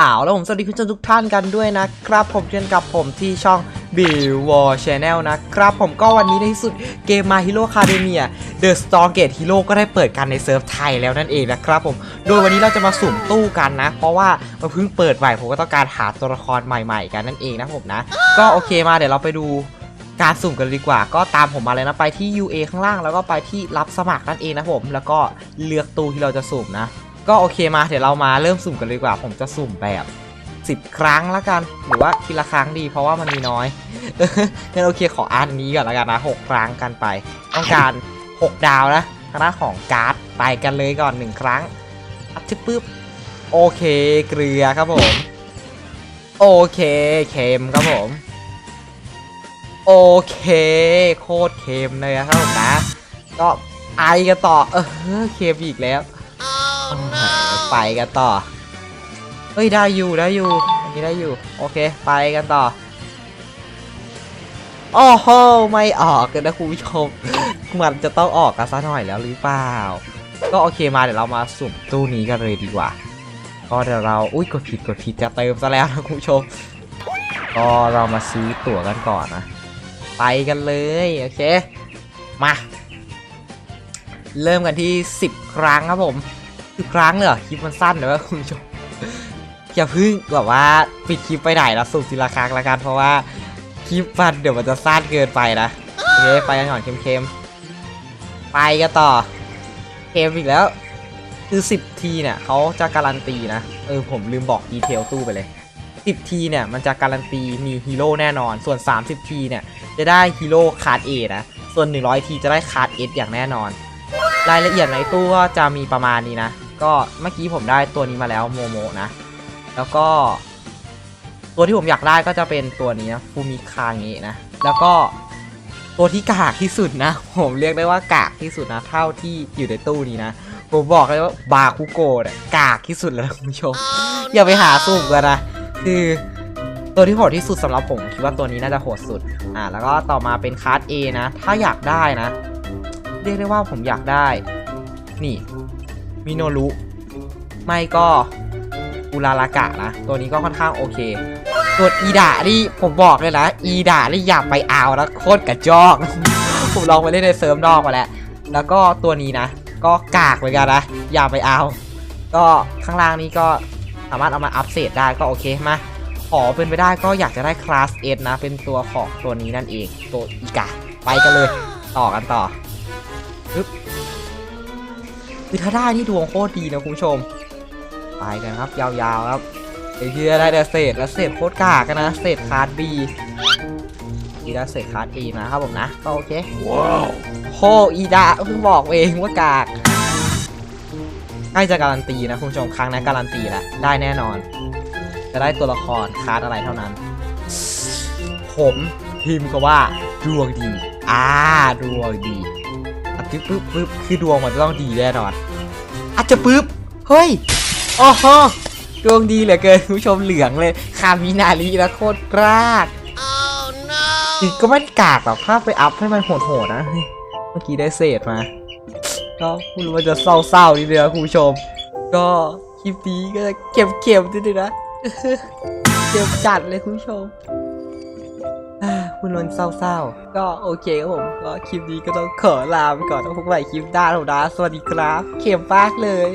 อ้าวแล้วผมสวัสดีคุณผู้ชมทุกท่านกันด้วยนะครับ ผมเช่นกับผมที่ช่อง b i l w a r Channel นะครับ ผมก็วันนี้ในที่สุดเกม My Hero Academia The Strongest Hero ก็ได้เปิดกันในเซิร์ฟไทยแล้วนั่นเองนะครับผม โดยวันนี้เราจะมาสุ่มตู้กันนะ เพราะว่ามันเพิ่งเปิดใหม่ผมก็ต้องการหาตัวละครใหม่ๆ กันนั่นเองนะผมนะ ก็โอเคมาเดี๋ยวเราไปดูการสุ่มกันดีกว่า ก็ตามผมมาเลยนะไปที่ UA ข้างล่างแล้วก็ไปที่รับสมัครนั่นเองนะผม แล้วก็เลือกตู้ที่เราจะสุ่มนะ ก็โอเคมาเดี๋ยวเรามาเริ่มสุ่มกันเลยดีกว่า ผมจะสุ่มแบบ10 ครั้งล้วกัน หรือว่าทีละครั้งดี เพราะว่ามันมีน้อยงั้นโอเคขออ่านนี้ก่อนแล้วกันนะ6ครั้งกันไป ต้องการ 6 ดาวนะทางด้านของการ์ดไปกันเลยก่อน 1 ครั้งอัดชึบปึ๊บโอเคเกลือครับผม โอเคเค็มครับผม โอเคโคตรเค็มเลยครับผมนะก็ไอกันต่อเออเค็มอีกแล้ว ไปกันต่อ เฮ้ยได้อยู่ได้อยู่อันนี้ได้อยู่ โอเค ไปกันต่อ โอ้โหไม่ออกกันนะคุณผู้ชม มันจะต้องออกกันซะหน่อยแล้วหรือเปล่า ก็โอเคมาเดี๋ยวเรามาสุ่มตู้นี้กันเลยดีกว่า ก็เดี๋ยวเรา อุ้ยกดผิดกดผิดจะเติมซะแล้วนะคุณผู้ชม ก็เรามาซื้อตั๋วกันก่อนนะ ไปกันเลยโอเค มา เริ่มกันที่ 10 ครั้งครับผม สิบครั้งเลยเหรอคลิปมันสั้นเดี๋ยวคุณผู้ชมอย่าเพึ่งแบบว่าปิดคลิปไปไหนแล้วสุ่มทีละครั้งละกันเพราะว่าคลิปมันเดี๋ยวมันจะสั้นเกินไปนะโอเคไปกันก่อนเค็มๆไปกันต่อเค็มอีกแล้ว คือ 10 ทีเนี่ยเขาจะการันตีนะเออผมลืมบอกดีเทลตู้ไปเลย 10 ทีเนี่ยมันจะการันตีมีฮีโร่แน่นอน ส่วน 30 ทีเนี่ยจะได้ฮีโร่คาร์ดเอนะส่วน 100 ทีจะได้คาร์ดเออย่างแน่นอน รายละเอียดในตู้ก็จะมีประมาณนี้นะ ก็เมื่อกี้ผมได้ตัวนี้มาแล้วโมโมนะ แล้วก็ ตัวที่ผมอยากได้ก็จะเป็นตัวนี้นะฟูมิคาเงะนะ แล้วก็ตัวที่กากที่สุดนะ ผมเรียกได้ว่ากากที่สุดนะ เท่าที่อยู่ในตู้นี้นะ ผมบอกเลยว่าบาคุโกะเนี่ยกากที่สุดแล้วนะคุณผู้ชม อย่าไปหาสุ่มกันนะ คือตัวที่โหดที่สุดสำหรับผมคิดว่าตัวนี้น่าจะโหดสุด อ่า แล้วก็ต่อมาเป็นคาร์ด A นะ ถ้าอยากได้นะ เรียกได้ว่าผมอยากได้ นี่ มิโนรุไม่ก็อุลาลากะนะ ตัวนี้ก็ค่อนข้างโอเคส่วนอีดานี่ผมบอกเลยนะ อีดานี่อยากไปเอาแล้วโคตรกระจอก ผมลองไปเล่นในเซิร์ฟนอกมาแล้ว แล้วก็ตัวนี้นะ ก็กากเหมือนกันนะ อย่าไปเอา ก็ข้างล่างนี้ก็สามารถเอามาอัพเสตได้ก็โอเคมาขอเป็นไปได้ก็อยากจะได้คลาสเอนะ เป็นตัวของตัวนี้นั่นเอง ตัวอีกาไปกันเลย ต่อกันต่อ คือถ้าได้นี่ดวงโคตรดีนะคุณผู้ชมไปกันครับ ยาวๆครับไอ้เหี้ยได้แต่เศษแล้วเศษโคตรกากกันนะเศษคาร์ดบีอีได้เศษคาร์ดเอนะครับผมนะก็โอเคว้าวโฮอีดาเพิ่งบอกเองว่ากากใกล้จะการันตีนะคุณผู้ชมครั้งนี้การันตีแล้วได้แน่นอน จะได้ตัวละครคาร์ดอะไรเท่านั้น ผมพิมพ์ก็ว่าดวงดีอ่าดวงดีอะปึ๊บปึ๊บปึ๊บคือดวงมันจะต้องดีแน่นอน อาจจะปึ๊บ เฮ้ยโอ้โหดวงดีเหลือเกินคุณผู้ชมเหลืองเลย คามินารีนะโคตรกรากจริงก็ไม่ได้กากหรอกถ้าไปอัพให้มันโหดๆนะเฮ้ยเมื่อกี้ได้เศษมา ก็ไม่รู้ว่าจะเศร้าๆนิดเดียวคุณผู้ชม ก็คลิปนี้ก็จะเก็บๆนิดนึงนะ เก็บจัดเลยคุณผู้ชมอ่า คุณนนท์เศร้าๆ ก็โอเคครับผม ก็คลิปนี้ก็ต้องขอลาไปก่อนต้องพบใหม่คลิปหน้าแล้วนะสวัสดีครับ เข็มมากเลย